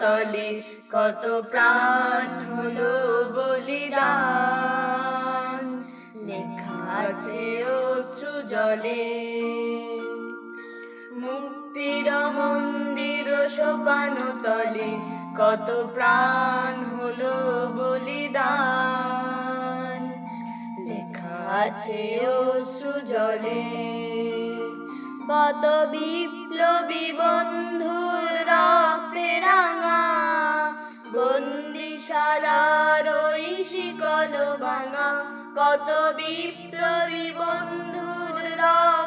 তলে কত প্রাণ হলো বলিদান। লেখা আছে অশ্রু জলে। মুক্তির মন্দির সোপান তলে কত প্রাণ হলো বলিদান। লেখা আছে অশ্রু জলে। কত বিপ্লবী বন্ধুর রক্তে রাঙা বন্দিশালার ওই শিকল ভাঙা। কত বিপ্লবী বন্ধুর রক্তে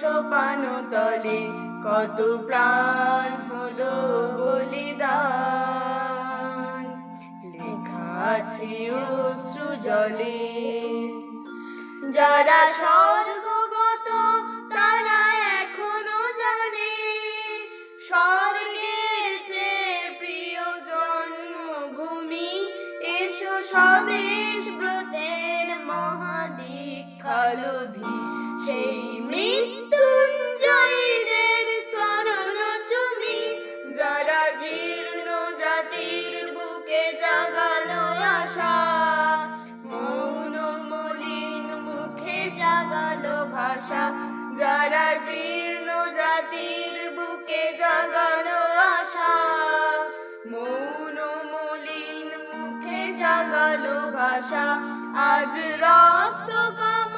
সোপান তলে কত প্রাণ হলো বলিদান। লেখা আছে অশ্রু যারা স্বর্গগত তারা এখনও জানে, স্বর্গের চেয়ে প্রিয় জন্মভূমি, এসো স্বদেশ ব্রতের মহাদীক্ষালভী জাতির বুকে জাগালো আশা। মুখে জাগালো ভাষা, যারা জীর্ণ জাতির বুকে জাগালো আশা। মৌন মলিন মুখে জাগালো ভাষা, আজ রক্ত কমলে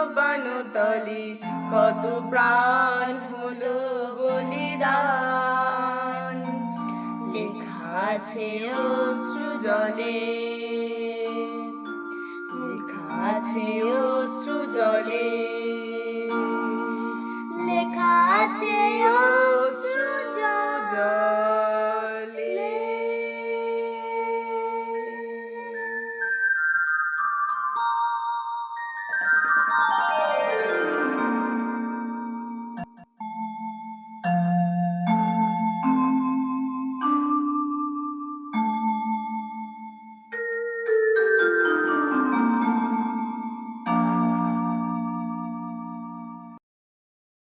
মন্দির সোপান তলে কত প্রাণ হলো বলিদান। লেখা আছে অশ্রু জলে লেখা আছে